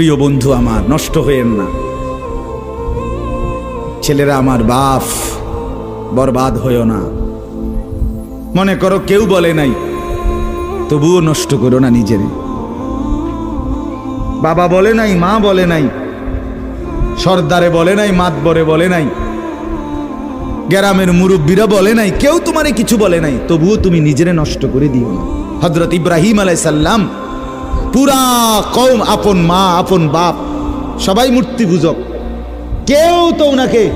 প্রিয় বন্ধু আমার, নষ্ট হয়েন না। ছেলেরা আমার বাপ, বরবাদ হইও না। মনে করো কেউ বলে নাই, তবুও নষ্ট করো না নিজের। বাবা বলে নাই, মা বলে নাই, সর্দারে বলে নাই, মাতবরে বলে নাই, গ্রামের মুরব্বীরা বলে নাই, কেউ তোমারে কিছু বলে নাই, তবুও তুমি নিজেরে নষ্ট করে দিও না। হজরত ইব্রাহিম আলাইসাল্লাম পুরা কম আপন মা, আপন বাপ, সবাই মূর্তি পূজক। কেউ তো ওনাকে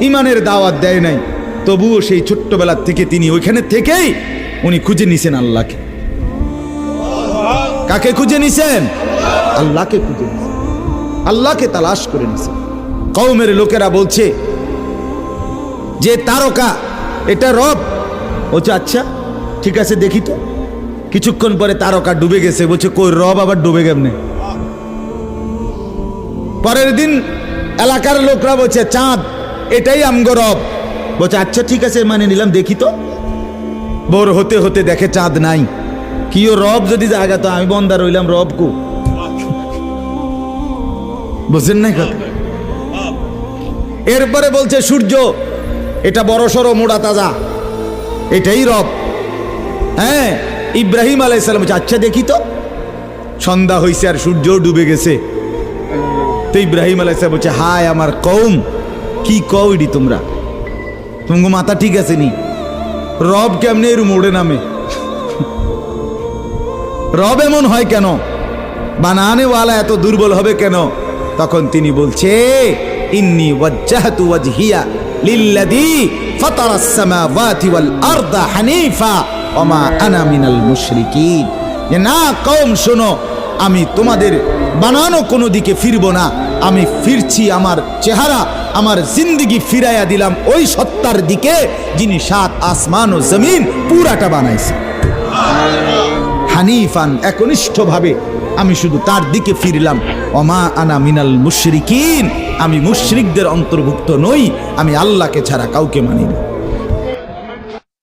ইমানের দাওয়াত দেয় নাই। তবুও সেই ছোট্টবেলার থেকে তিনি ওইখানে থেকেই উনি খুঁজে নিছেন আল্লাহকে। কাকে খুঁজে নিছেন? আল্লাহকে খুঁজে নিছেন। আল্লাহকে তালাশ করে নিছেন। কৌমের লোকেরা বলছে, যে তারকা, এটা রব। বলছে আচ্ছা ঠিক আছে, দেখি তো। কিছুক্ষণ পরে তারকা ডুবে গেছে। বলছে, কই, রব আবার ডুবে কেমনে? পরের দিন এলাকার লোকরা বলছে, চাঁদ, এটাই আমগো রব। বলছে আচ্ছা ঠিক আছে মানে নিলাম, দেখি তো। ভোর হতে হতে দেখে চাঁদ নাই। কিও রব যদি জায়গা তো আমি বন্দা রইলাম, রব কু? বুঝছেন না কথা? এরপরে বলছে, সূর্য, এটা বড় সড়ো মোড়া তাজা। এটাই রব। হ্যাঁ ইব্রাহিম আলাইসালাম বলছে আচ্ছা দেখি তো। সন্ধ্যা হয়েছে আর সূর্যও ডুবে গেছে। তো ইব্রাহিম আলাইসালাম বলছে, হায় আমার কৌম কি কও ইডি তোমরা? তোমাকে মাথা ঠিক আছে নি? রব কেমনে এর মোড়ে নামে? রব এমন হয় কেন? বানানেওয়ালা এত দুর্বল হবে কেন? তখন তিনি বলছে, ইন্নি ওয়াজ্জাহতু ওয়াজহিয়া লিল্লাযী ফাতারাস সামাওয়াতি ওয়াল আরদা হানিফা। ওমা আনা মিনাল মুশরিকিন। যে না, কওম, শোনো, আমি তোমাদের বানানো কোনো দিকে ফিরবো না। আমি ফিরছি আমার চেহারা, আমার জিন্দিগি ফিরাইয়া দিলাম ওই সত্তার দিকে যিনি সাত আসমান ও জমিন পুরাটা বানাইছে। হানিফান একনিষ্ঠভাবে আমি শুধু তার দিকে ফিরলাম। অমা আনা মিনাল মুশরিকিন, আমি মুশরিকদের অন্তর্ভুক্ত নই, আমি আল্লাহকে ছাড়া কাউকে মানি না।